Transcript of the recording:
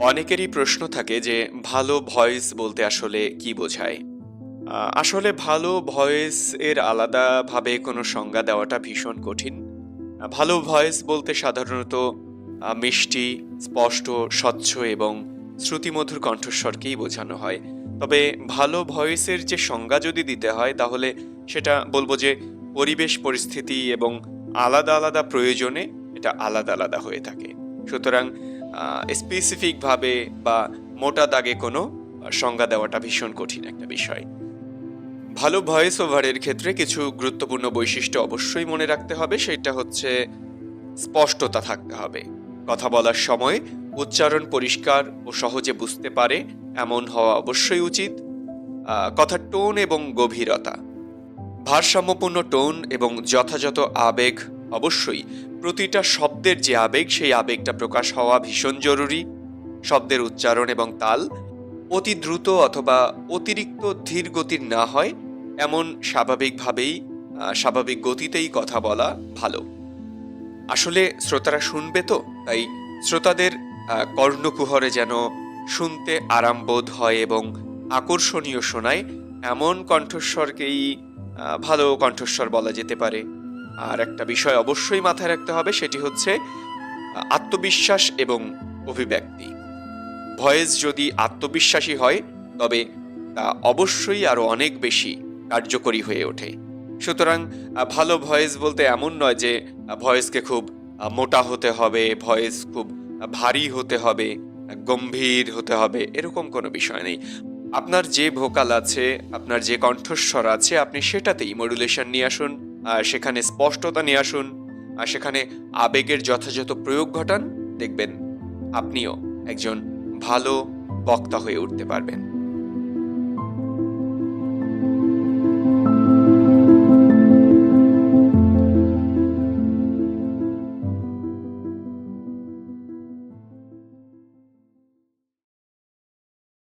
অনেকেরই প্রশ্ন থাকে যে, ভালো ভয়েস বলতে আসলে কি বোঝায়? আসলে ভালো ভয়েস এর আলাদাভাবে কোনো সংজ্ঞা দেওয়াটা ভীষণ কঠিন। ভালো ভয়েস বলতে সাধারণত মিষ্টি, স্পষ্ট, স্বচ্ছ এবং শ্রুতিমধুর কণ্ঠস্বরকেই বোঝানো হয়। তবে ভালো ভয়েসের যে সংজ্ঞা যদি দিতে হয়, তাহলে সেটা বলব যে, পরিবেশ পরিস্থিতি এবং আলাদা আলাদা প্রয়োজনে এটা আলাদা আলাদা হয়ে থাকে। সুতরাং স্পেসিফিকভাবে বা মোটা দাগে কোনো সংজ্ঞা দেওয়াটা ভীষণ কঠিন একটা বিষয়। ভালো ভয়েস ওভারের ক্ষেত্রে কিছু গুরুত্বপূর্ণ বৈশিষ্ট্য অবশ্যই মনে রাখতে হবে, সেটা হচ্ছে স্পষ্টতা থাকতে হবে। কথা বলার সময় উচ্চারণ পরিষ্কার ও সহজে বুঝতে পারে, এমন হওয়া অবশ্যই উচিত। কথার টোন এবং গভীরতা। ভারসাম্যপূর্ণ টোন এবং যথাযথ আবেগ অবশ্যই প্রতিটা শব্দের যে আবেগ, সেই আবেগটা প্রকাশ হওয়া ভীষণ জরুরি। শব্দের উচ্চারণ এবং তাল অতি দ্রুত অথবা অতিরিক্ত ধীর গতির না হয়, এমন স্বাভাবিকভাবেই স্বাভাবিক গতিতেই কথা বলা ভালো। আসলে শ্রোতারা শুনবে তো, তাই শ্রোতাদের কর্ণকুহরে যেন শুনতে আরামবোধ হয় এবং আকর্ষণীয় শোনায়, এমন কণ্ঠস্বরকেই ভালো কণ্ঠস্বর বলা যেতে পারে। আর একটা বিষয় অবশ্যই মাথায় রাখতে হবে, সেটি হচ্ছে আত্মবিশ্বাস এবং অভিব্যক্তি। ভয়েস যদি আত্মবিশ্বাসী হয়, তবে তা অবশ্যই আরও অনেক বেশি কার্যকরী হয়ে ওঠে। সুতরাং ভালো ভয়েস বলতে এমন নয় যে ভয়েসকে খুব মোটা হতে হবে, ভয়েস খুব ভারী হতে হবে, গম্ভীর হতে হবে, এরকম কোনো বিষয় নেই। আপনার যে ভোকাল আছে, আপনার যে কণ্ঠস্বর আছে, আপনি সেটাতেই মডুলেশন নিয়ে আসুন। সেখানে স্পষ্টতা নিয়ে আসুন। আর সেখানে আবেগের যথাযথ প্রয়োগ ঘটান। দেখবেন, আপনিও একজন ভালো বক্তা হয়ে উঠতে পারবেন।